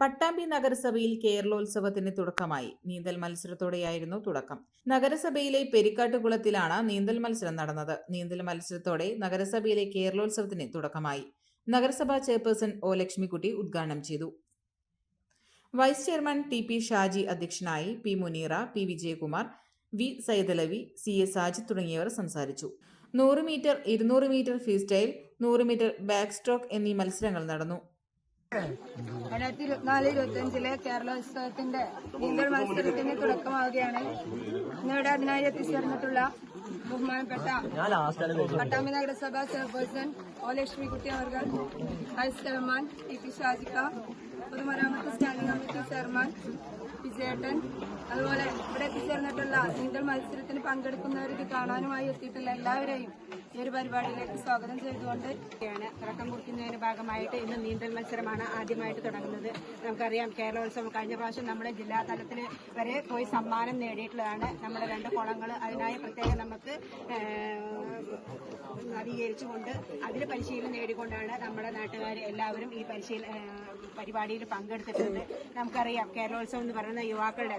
പട്ടാമ്പി നഗരസഭയിൽ കേരളോത്സവത്തിന് തുടക്കമായി. നീന്തൽ മത്സരത്തോടെയായിരുന്നു തുടക്കം. നഗരസഭയിലെ പെരിക്കാട്ടുകുളത്തിലാണ് നീന്തൽ മത്സരം നടന്നത്. നീന്തൽ മത്സരത്തോടെ നഗരസഭയിലെ കേരളോത്സവത്തിന് തുടക്കമായി. നഗരസഭാ ചെയർപേഴ്സൺ ഒ. ലക്ഷ്മിക്കുട്ടി ഉദ്ഘാടനം ചെയ്തു. Vice chairman T. P. Shaji അധ്യക്ഷനായി P. Muneera P. Vijayakumar V. Saithalavi C. A. Saji തുടങ്ങിയവർ സംസാരിച്ചു. നൂറ് മീറ്റർ ഇരുന്നൂറ് മീറ്റർ ഫ്രീ സ്റ്റൈൽ നൂറ് മീറ്റർ ബാക്ക് സ്ട്രോക്ക് എന്നീ മത്സരങ്ങൾ നടന്നു. രണ്ടായിരത്തി ഇരുപത്തിനാല് ഇരുപത്തിയഞ്ചിലെ കേരളോത്സവത്തിന്റെ നീന്തൽ മത്സരത്തിന് തുടക്കമാവുകയാണ്. ഇന്നിവിടെ അതിനായി എത്തിച്ചേർന്നിട്ടുള്ള ബഹുമാനപ്പെട്ട പട്ടാമ്പി സഭാ ചെയർപേഴ്സൺ ഒ ലക്ഷ്മിക്കുട്ടി അവർ വൈസ് ചെയർമാൻ ടി പി ഷാജിക്ക പൊതുമരാമത്ത് സ്റ്റാൻഡിംഗ് കമ്മിറ്റി ചെയർമാൻ വിജയേട്ടൻ അതുപോലെ ഇവിടെ എത്തിച്ചേർന്നിട്ടുള്ള നീന്തൽ മത്സരത്തിന് പങ്കെടുക്കുന്നവർക്ക് കാണാനുമായി എത്തിയിട്ടുള്ള എല്ലാവരെയും ഈ ഒരു പരിപാടിയിലേക്ക് സ്വാഗതം ചെയ്തുകൊണ്ട് തുടക്കം കുറിക്കുന്നതിന്റെ ഭാഗമായിട്ട് ഇന്ന് നീന്തൽ മത്സരമാണ് ആദ്യമായിട്ട് തുടങ്ങുന്നത്. നമുക്കറിയാം കേരളോത്സവം കഴിഞ്ഞ പ്രാവശ്യം നമ്മുടെ ജില്ലാ തലത്തിൽ വരെ പോയി സമ്മാനം നേടിയിട്ടുള്ളതാണ് നമ്മുടെ രണ്ട് കുളങ്ങൾ. അതിനായി പ്രത്യേകം നമുക്ക് നവീകരിച്ചുകൊണ്ട് അതിൽ പരിശീലനം നേടിക്കൊണ്ടാണ് നമ്മുടെ നാട്ടുകാർ എല്ലാവരും ഈ പരിശീല പരിപാടിയിൽ പങ്കെടുത്തിട്ടുണ്ട് നമുക്കറിയാം കേരളോത്സവം എന്ന് പറയുന്ന യുവാക്കളുടെ